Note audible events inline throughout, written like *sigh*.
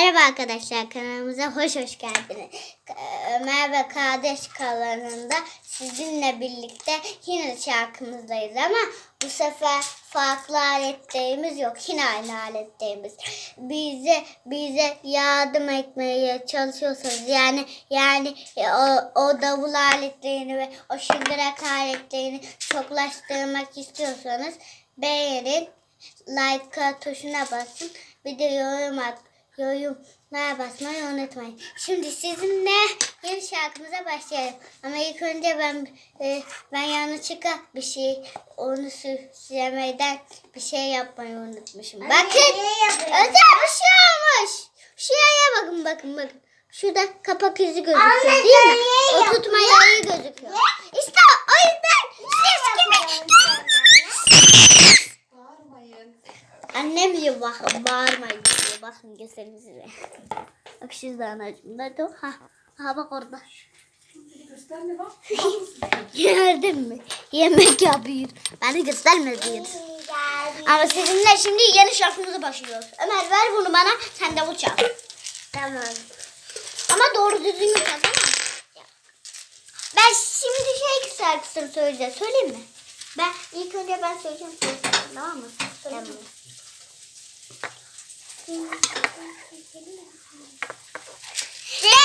Merhaba arkadaşlar kanalımıza hoş hoş geldiniz. Ömer ve kardeş kanalında sizinle birlikte yine şarkımızdayız ama bu sefer farklı aletlerimiz yok. Yine aynı aletlerimiz. Bize bize yardım etmeye çalışıyorsanız yani yani e, o, o davul aletlerini ve o şıngırak aletlerini çoklaştırmak istiyorsanız beğenin like tuşuna basın. Bir de yorum at. Yorumlara basmayı unutmayın. Şimdi sizinle yeni şarkımıza başlayalım. Ama ilk önce ben e, ben yanlışlıkla bir şey onu sü- söylemeden bir şey yapmayı unutmuşum. Bakın özel bir şey olmuş. Şuraya bakın bakın bakın. Şurada kapak izi gözüküyor Anne, değil mi? O tutma yayı gözüküyor. Annem diyor bak bağırmayın diyor. Bakın göstereyim size. Bak şurada anacığım. Nerede? Ha. Ha bak orada. Gösterme bak. Gördün mü? Yemek yapıyor. Beni gösterme diyor. Ama sizinle şimdi yeni şarkımıza başlıyoruz. Ömer ver bunu bana. Sen de bu. Tamam. Ama doğru düzgün çal tamam? Ben şimdi şey şarkısını söyleyeceğim. Söyleyeyim mi? Ben ilk önce ben söyleyeceğim. Tamam mı? Tamam. Din, Lên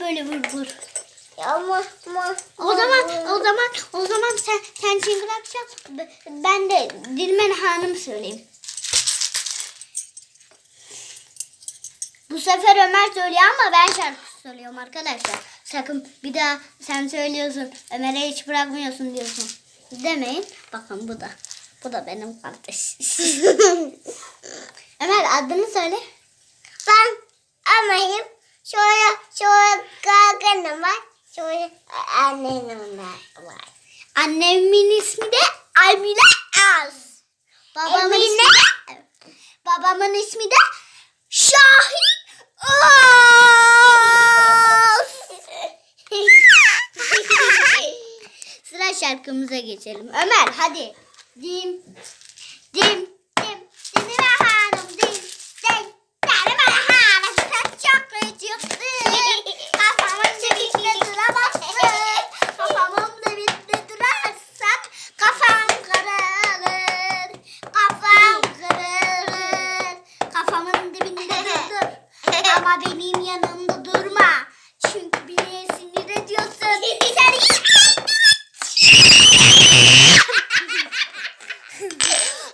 böyle vur vur. Ama ama. O zaman o zaman o zaman sen sen çıngırak çal. Ben de Dilmen Hanım söyleyeyim. Bu sefer Ömer söylüyor ama ben şarkı söylüyorum arkadaşlar. Sakın bir daha sen söylüyorsun Ömer'e hiç bırakmıyorsun diyorsun. Demeyin. Bakın bu da. Bu da benim kardeş. *laughs* Ömer adını söyle. Ben. Şöyle şöyle gaganım var. Şöyle annenim var. Annemin ismi de Almile Az. Babamın Emine. ismi de, babamın ismi de Şahin Az. *laughs* Sıra şarkımıza geçelim. Ömer hadi. Dim, dim, Ama benim yanımda durma. Çünkü beni sinir ediyorsun.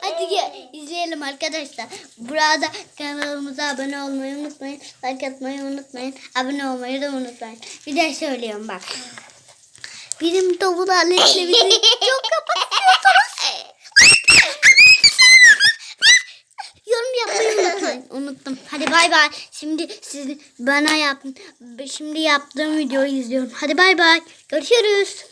Hadi gel izleyelim arkadaşlar. Burada kanalımıza abone olmayı unutmayın. Like atmayı unutmayın. Abone olmayı da unutmayın. Bir de söylüyorum bak. Benim davul aletli bizi çok kapatıyorsunuz. Yorum yapmayı unutmayın. Unuttum. Hadi bay bay. Şimdi siz bana yapın. Şimdi yaptığım videoyu izliyorum. Hadi bay bay. Görüşürüz.